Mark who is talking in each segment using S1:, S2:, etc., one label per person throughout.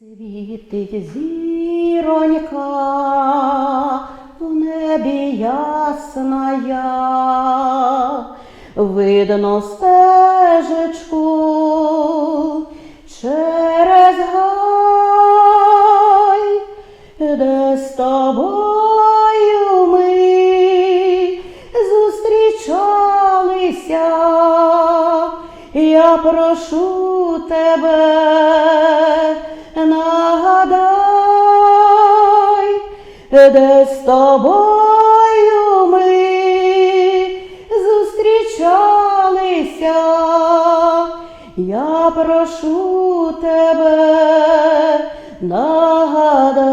S1: Світить зіронька в небі ясная, видно стежечку через гай, де з тобою ми зустрічалися. Я прошу тебе, де з тобою ми зустрічалися. Я прошу тебе, нагадай,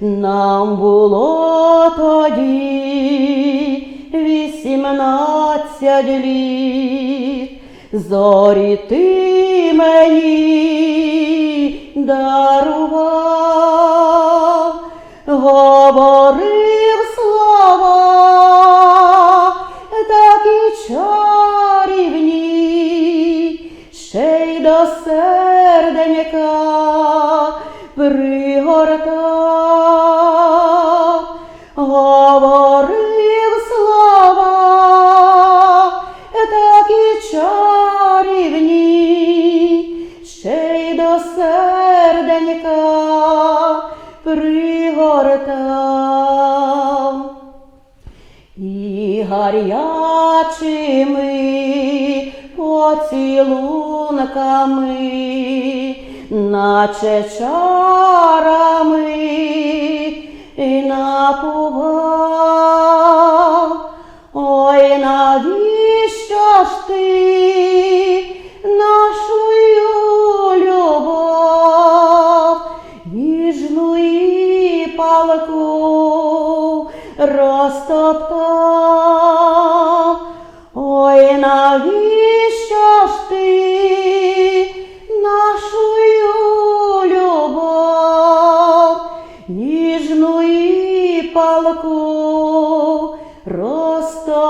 S1: нам було тоді вісімнадцять літ, зорі ти мені дарував, пригортав, говорив слова, такі чарівні, ще й до серденька пригортав. І гарячими поцілунками, наче чарами і напував. Ой, навіщо ж ти нашою любов, ніжну і палку розтоптав. Ой, навіщо ж ти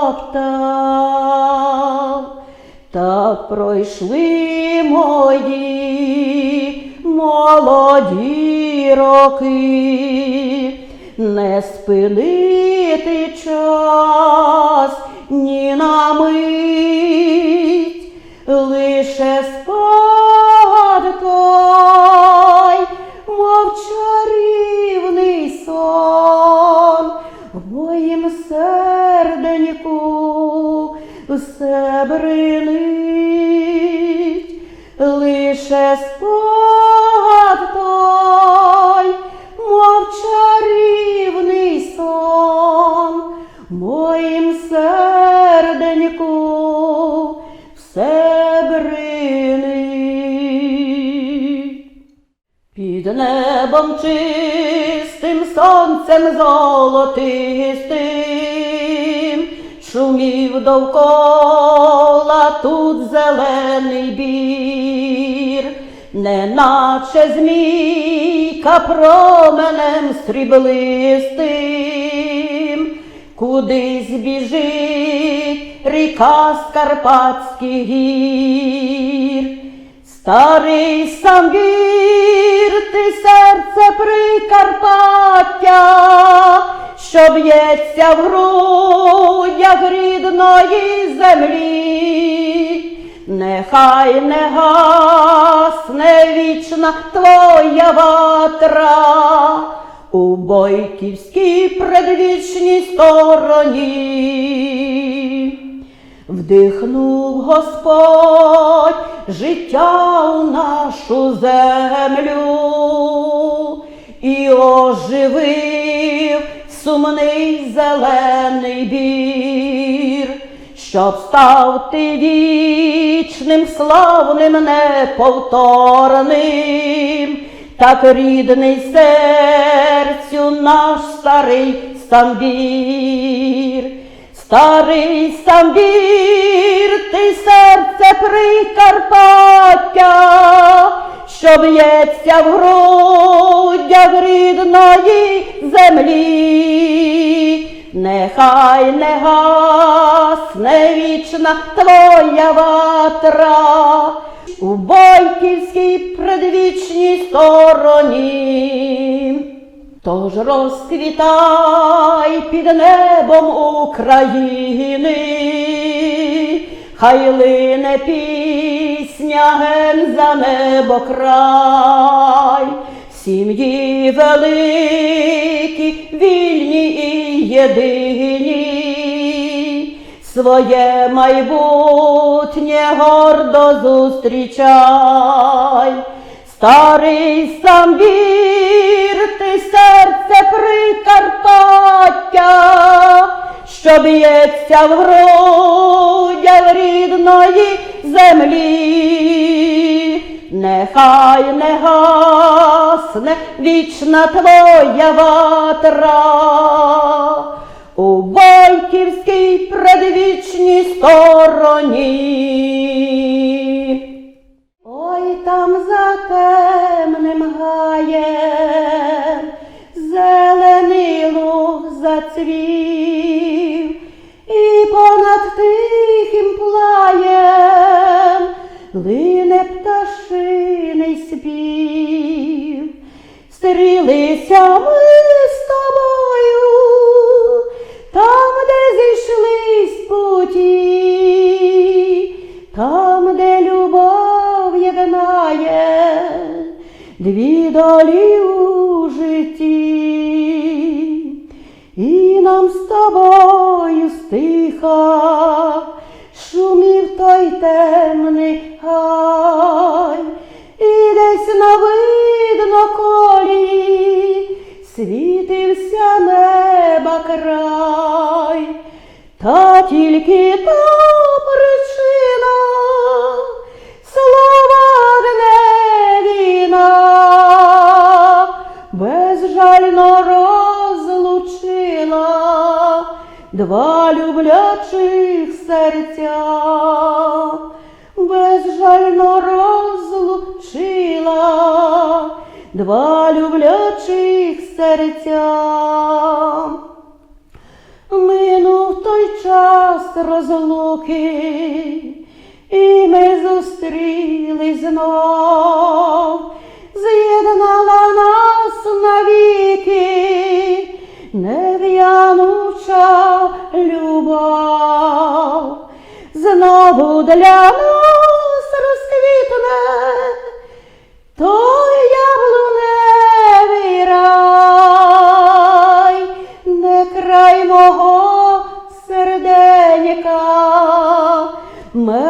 S1: розтоптав? Так пройшли мої молоді роки, не спинити час ні на мить, лише спогад моїм серденьку все бринить. Під небом чистим сонцем золотистим шумів довкола тут зелений бір, неначе змійка променем сріблистим, кудись біжить ріка з Карпатських гір. Старий самбір, ти серце Прикарпаття, що б'ється в грудях рідної землі, нехай не гасне вічна твоя ватра у бойківській предвічній стороні. Вдихнув Господь життя у нашу землю і оживив сумний зелений бір, щоб став ти вічним, славним, неповторним, так рідний серцю наш старий самбір. Старий самбір, ти серце Прикарпаття, що б'ється в грудях рідної землі, нехай не гасне вічна твоя ватра, у бойківській предвічній стороні. Тож розквітай під небом України, хай лине пісня ген за небо край, сім'ї великі, вільні і єдині, своє майбутнє гордо зустрічай. Старий самбір, ти серце Прикарпаття, що б'ється в грудях рідної землі, нехай не гасне вічна твоя ватра. У бойківській лине пташиний спів. Стрілися ми з тобою, там, де зійшлись путі, там, де любов єднає дві долі у житті, і нам з тобою стиха той темний гай, і десь на видно колі світився неба край, та тільки та причина слова не війна, безжально розлучила два люблячих серця, два люблячих серця. Минув той час розлуки, і ми зустрілись знов, з'єднала нас навіки, нев'януча любов, знову для нас розквітне uma